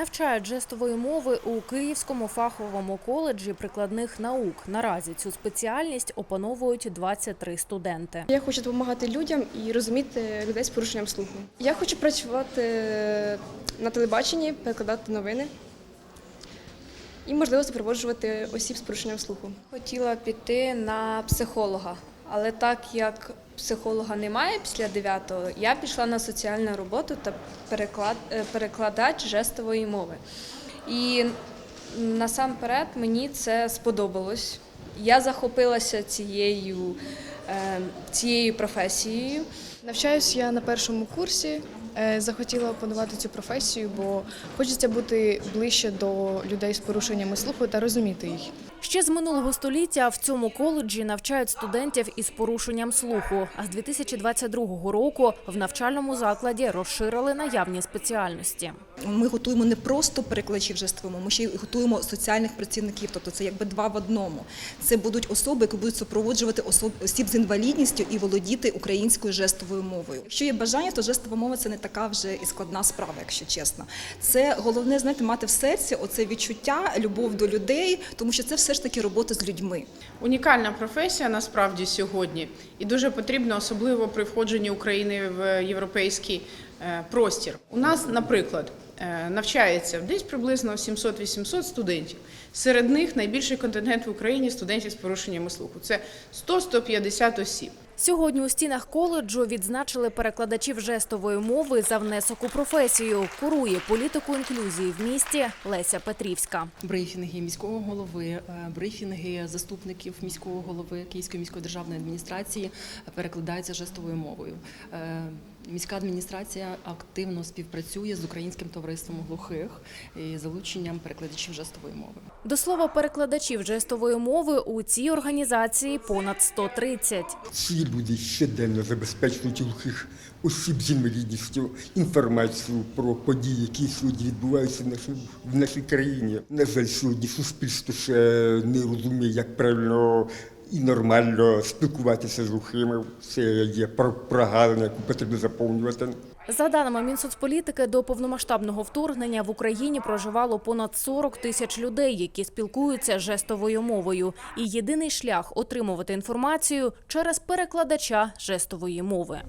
Навчають жестової мови у Київському фаховому коледжі прикладних наук. Наразі цю спеціальність опановують 23 студенти. Я хочу допомагати людям і розуміти людей з порушенням слуху. Я хочу працювати на телебаченні, перекладати новини і, можливо, супроводжувати осіб з порушенням слуху. Хотіла піти на психолога, але так як психолога немає після 9-го, я пішла на соціальну роботу та переклад, е, перекладач жестової мови. І насамперед мені це сподобалось. Я захопилася цією, цією професією. Навчаюсь я на першому курсі. Е, Захотіла опанувати цю професію, бо хочеться бути ближче до людей з порушеннями слуху та розуміти їх. Ще з минулого століття в цьому коледжі навчають студентів із порушенням слуху. А з 2022 року в навчальному закладі розширили наявні спеціальності. Ми готуємо не просто перекладачів жестової мови, ми ще й готуємо соціальних працівників. Тобто це якби два в одному. Це будуть особи, які будуть супроводжувати особ, осіб з інвалідністю і володіти українською жестовою мовою. Якщо є бажання, то жестова мова це не така вже і складна справа, якщо чесно. Це головне знаєте, мати в серці оце відчуття, любов до людей, тому що це все ж таки робота з людьми. Унікальна професія насправді сьогодні і дуже потрібна, особливо при входженні України в європейський е, простір. У нас, наприклад, навчається десь приблизно 700-800 студентів. Серед них найбільший контингент в Україні студентів з порушеннями слуху. Це 100-150 осіб. Сьогодні у стінах коледжу відзначили перекладачів жестової мови за внесок у професію. Курує політику інклюзії в місті Леся Петрівська. брифінги міського голови, е, брифінги заступників міського голови Київської міської державної адміністрації перекладаються жестовою мовою. Е, Міська адміністрація активно співпрацює з українським товариством глухих і залученням перекладачів жестової мови. До слова, перекладачів жестової мови у цій організації понад 130. Ці люди щоденно забезпечують глухих осіб з інвалідністю інформацію про події, які сьогодні відбуваються в нашій, в нашій країні. На жаль, сьогодні суспільство ще не розуміє, як правильно і нормально спілкуватися з глухими. Це є про- прогалина, яку потрібно заповнювати. За даними Мінсоцполітики, до повномасштабного вторгнення в Україні проживало понад 40 тисяч людей, які спілкуються жестовою мовою. І єдиний шлях отримувати інформацію через перекладача жестової мови.